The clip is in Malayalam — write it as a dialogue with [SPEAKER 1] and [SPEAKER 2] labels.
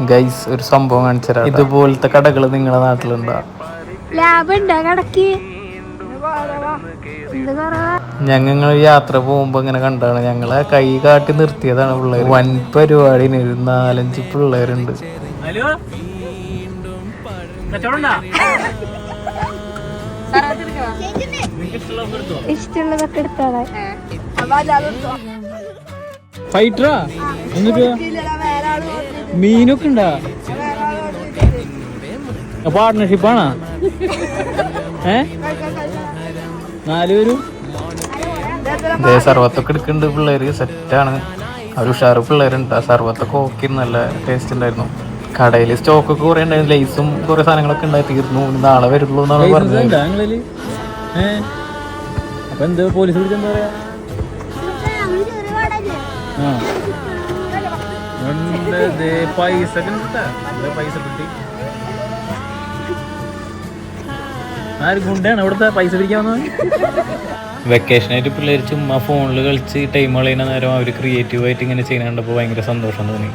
[SPEAKER 1] ഗൈസ് ഒരു സംഭവം കാണിച്ചുതരാം ഇതുപോലത്തെ കടകൾ നിങ്ങളുടെ നാട്ടിലുണ്ടോ? ഞങ്ങൾ യാത്ര പോകുമ്പോ ഇങ്ങനെ കണ്ടാണ്. ഞങ്ങളെ കൈ കാട്ടി നിർത്തിയതാണ് പിള്ളേർ വൻ പരിപാടിന് ഒരു നാലഞ്ച് പിള്ളേരുണ്ട്.
[SPEAKER 2] ഇഷ്ടമുള്ളതൊക്കെ എടുത്തോളെ.
[SPEAKER 3] ഫൈറ്ററാ? എന്നിട്ട്? മീനൊക്കെ ഉണ്ടാ? പാർട്ട്ണർഷിപ്പാണാ ഏ? നാല് പേരും
[SPEAKER 1] ഇതേ സർവത്തൊക്കെ എടുക്കുന്നുണ്ട് പിള്ളേര്. സെറ്റാണ് ഒരു ഉഷാറ് പിള്ളേരുണ്ട്. ആ സർവത്തൊക്കെ ഓക്കെ നല്ല ടേസ്റ്റ് ഉണ്ടായിരുന്നു. കടയിൽ സ്റ്റോക്ക് ഒക്കെ കുറെ ഉണ്ടായിരുന്നു. ലൈസും കുറെ സാധനങ്ങളൊക്കെ ഉണ്ടായി. തീർന്നു. നാളെ വരുള്ളൂ എന്നാണ് പറഞ്ഞത്.
[SPEAKER 3] അപ്പൊ എന്ത് പോലീസ് വിളിച്ചെന്താ പറയാ? ആ. ദേ പൈസ ഒക്കെ ഉണ്ട് ട്ടാ. ദേ പൈസ കിട്ടി. ആര് ഗുണ്ടാണ് അവിടുത്തെ പൈസ പിടിക്കാൻ വെക്കേഷൻ
[SPEAKER 1] വെക്കേഷനായിട്ട് പിള്ളേർ ചുമ്മാ ഫോണിൽ കളിച്ച് ടൈം കളയുന്ന നേരം അവർ ക്രിയേറ്റീവായിട്ട് ഇങ്ങനെ ചെയ്യുന്ന കണ്ടപ്പോൾ ഭയങ്കര സന്തോഷം തോന്നി.